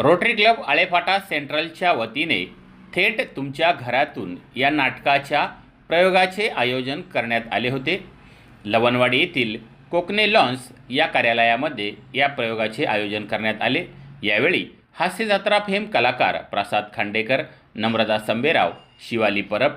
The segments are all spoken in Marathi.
रोटरी क्लब आळेफाटा सेंट्रलच्या वतीने थेट तुमच्या घरातून या नाटकाच्या प्रयोगाचे आयोजन करण्यात आले होते. लवणवाडी येथील कोकणे लॉन्स या कार्यालयामध्ये या प्रयोगाचे आयोजन करण्यात आले. यावेळी हास्यजात्रा फेम कलाकार प्रसाद खांडेकर नम्रता संबेराव शिवाली परब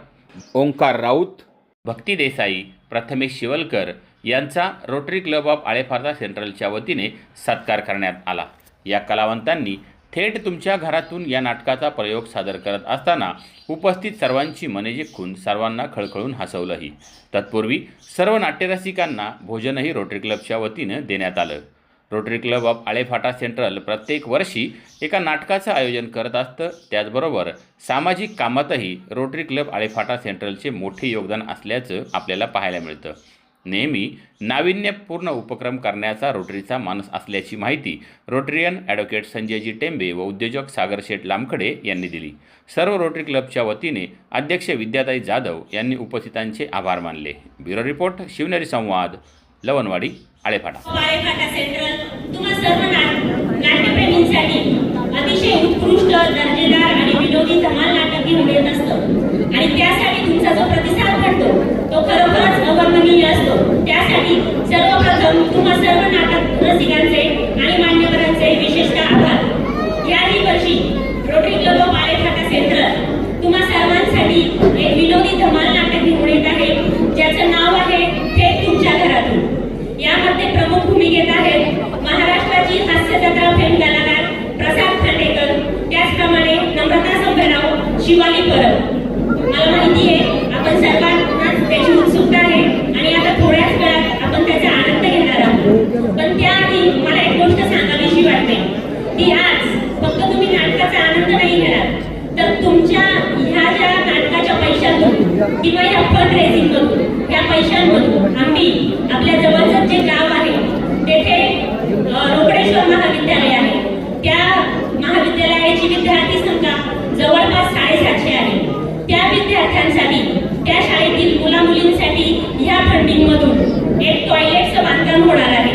ओंकार राऊत भक्ती देसाई प्रथमेश शिवलकर यांचा रोटरी क्लब ऑफ आळेफाटा सेंट्रलच्या वतीने सत्कार करण्यात आला. या कलावंतांनी थेट तुमच्या घरातून या नाटकाचा प्रयोग सादर करत असताना उपस्थित सर्वांची मने जिंकून सर्वांना खळखळून हसवलंही. तत्पूर्वी सर्व नाट्यरसिकांना भोजनही रोटरी क्लबच्या वतीनं देण्यात आलं. Rotary club of Alephata central प्रत्येक वर्षी एका नाटकाचं आयोजन करत असतं. त्याचबरोबर सामाजिक कामातही रोटरी क्लब आळेफाटा सेंट्रलचे मोठे योगदान असल्याचं आपल्याला पाहायला मिळतं. नेहमी नाविन्यपूर्ण उपक्रम करण्याचा रोटरीचा मानस असल्याची माहिती रोटरियन ॲडव्होकेट संजयजी टेंबे व उद्योजक सागर शेठ लामखडे यांनी दिली. सर्व रोटरी क्लबच्या वतीने अध्यक्ष विद्याताई जाधव यांनी उपस्थितांचे आभार मानले. ब्युरो रिपोर्ट शिवनेरी संवाद लवणवाडी आळेफाटा. अतिशय उत्कृष्ट दर्जेदार आणि विनोदी धमाल नाटक घेऊन येत असतं. आणि त्यासाठी तुमचा जो प्रतिसाद घडतो तो खरोखरच अवर्णनीय असतो त्यासाठी सर्वप्रथम तुम्हा सर्व नाटक रसिकांचे आणि मान्यवरांचे विशेषतः आभार याही वर्षी rotary club of Alephata central तुम्हा सर्वांसाठी एक विनोदी धमाल नाटक घेऊन येत आहे ज्याचं नाव आहे थेट तुमच्या घरातून यामध्ये प्रमुख भूमिकेत आहेत महाराष्ट्राची हास्य जत्रा फेम कलाकार प्रसाद खांडेकर त्याचप्रमाणे नम्रता संभेराव शिवाली परब मला माहिती आहे आपण सर्वांनाच त्याची उत्सुकता आहे आणि आता थोड्याच वेळात आपण त्याचा आनंद घेणार आहोत पण त्याआधी मला एक गोष्ट सांगावीशी वाटते की आज फक्त तुम्ही नाटकाचा आनंद नाही घेणार तर तुमच्या ह्या ज्या नाटकाच्या पैशातून किंवा या फंड रेझिंग मधून या पैशांमधून आम्ही आपल्या जवळचं जे गाव आहे तेथे अ, रोकडेश्वर महाविद्यालय आहे त्या महाविद्यालयाची विद्यार्थी संख्या जवळपास साडेसातशे आहे त्या विद्यार्थ्यांसाठी त्या शाळेतील मुला मुलींसाठी ह्या फंडिंग मधून एक टॉयलेटचं बांधकाम होणार आहे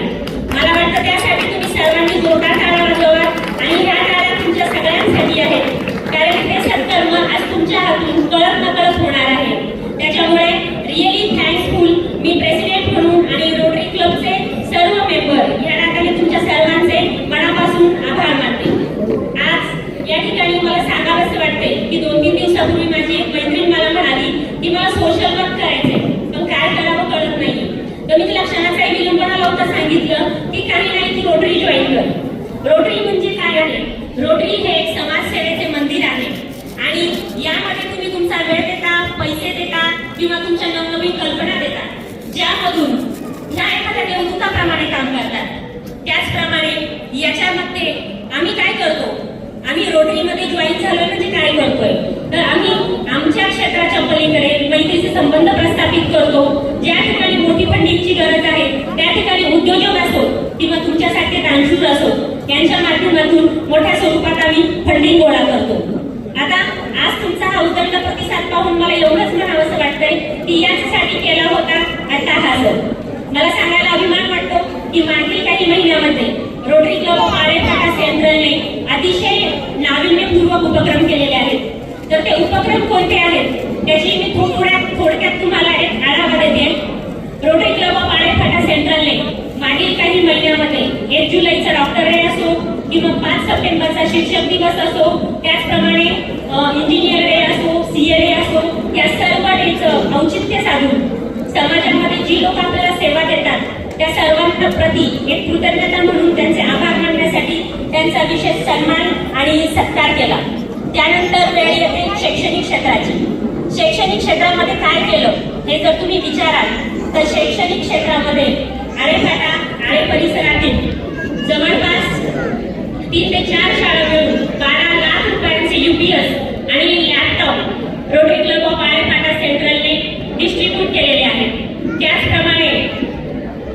मला वाटतं त्यासाठी तुम्ही सर्वांनी जोरदार टाळा वाजवा आणि ह्या टाळ्या तुमच्या सगळ्यांसाठी आहेत कारण हे सत्कर्म आज तुमच्या हातून कळत नकळत होणार आहे त्याच्यामुळे रिअली थँक्सफुल मी प्रेसिडेंट म्हणून आणि रोटरी क्लबचे सर्व मेंबर या नात्याने तुमच्या सर्वांचे मनापासून आभार मानते आज या ठिकाणी मला सांगावंसं वाटते की दोन तीन दिवसापूर्वी माझी एक मैत्रीण मला म्हणाली की मला सोशल वर्क करायचंय पण काय करावं कळत नाही तर मी तिला क्षणाचा एक होतं सांगितलं की काही नाही की रोटरी जॉईन कर. रोटरी म्हणजे काय आहे? रोटरी हे एक समाजसेवेचे मंदिर आहे. आणि यामध्ये तुम्ही तुमचा वेळ देता पैसे देता किंवा तुमच्या नवनवीन कल्पना देता. ज्यामधून ह्या एखाद्या देवदूताप्रमाणे काम करतात. त्याचप्रमाणे याच्यामध्ये आम्ही काय करतो? आम्ही रोटरीमध्ये जॉईन झालो म्हणजे काय करतोय? तर आम्ही आमच्या क्षेत्राच्या पलीकडे मैत्रीचे संबंध प्रस्थापित करतो. ज्या ठिकाणी मोठी फंडिंगची गरज आहे त्या ठिकाणी उद्योजक असो किंवा तुमच्यासारखे दानशूर असो यांच्या माध्यमातून मोठ्या स्वरूपात आम्ही फंडिंग गोळा करतो. आता आज तुमचा हा उदंड प्रतिसाद पाहून मला एवढंच म्हणावंसं वाटतंय की याच्यासाठी केला होता अट्टाहास मला सांगायला अभिमान वाटतो की मागील काही महिन्यामध्ये रोटरी क्लब ऑफ आळेफाटा सेंट्रलने अतिशय नाविन्यपूर्वक उपक्रम केलेले आहेत. तर ते उपक्रम कोणते आहेत? त्याची मी थोड्या थोडक्यात तुम्हाला त्या सर्वांच्या प्रती एक कृतज्ञता म्हणून त्यांचे आभार मानण्यासाठी त्यांचा विशेष सन्मान आणि सत्कार केला. त्यानंतर वेळ येते शैक्षणिक क्षेत्राची. शैक्षणिक क्षेत्रामध्ये काय केलं हे जर तुम्ही विचाराल तर शैक्षणिक क्षेत्रामध्ये आरेफाटा आरे परिसरातील जवळपास तीन ते चार शाळा मिळून बारा लाख रुपयांचे युपीएस आणि laptop rotary club of Alephata सेंट्रलने distribute केलेले आहेत त्याचप्रमाणे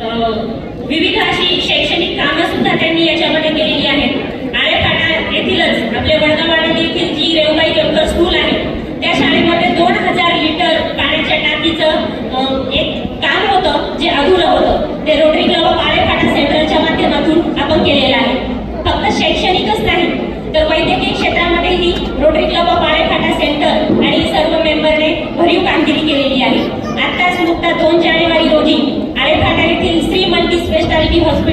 अं, विविध अशी शैक्षणिक कामं सुद्धा त्यांनी याच्यामध्ये केलेली आहेत. आळेफाटा येथीलच आपले वडगावाडी येथील जी रेवबाई देवकर स्कूल आहे. त्या शाळेमध्ये दोन हजार लिटर पाण्याच्या टाकीचं एक काम होतं जे अधुरं होतं. ते Academy Hospital.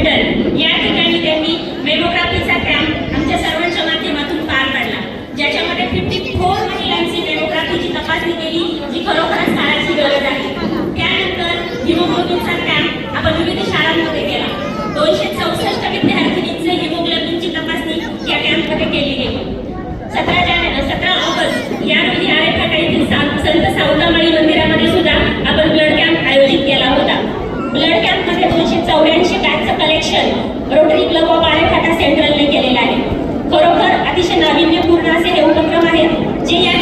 Session Rotary club of Ale Phata सेंट्रलने केलेला आहे. खरोखर अतिशय नाविन्यपूर्ण असे हे उपक्रम आहेत जे या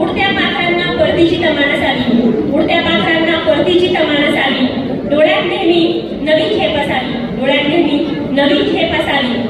उडत्या पाखरांना परतीची तमानस आली उडत्या पाखरांना परतीची तमानस आली डोळ्यात नेहमी नवी खेप असावी. डोळ्यात नेहमी नवी खेप असावी.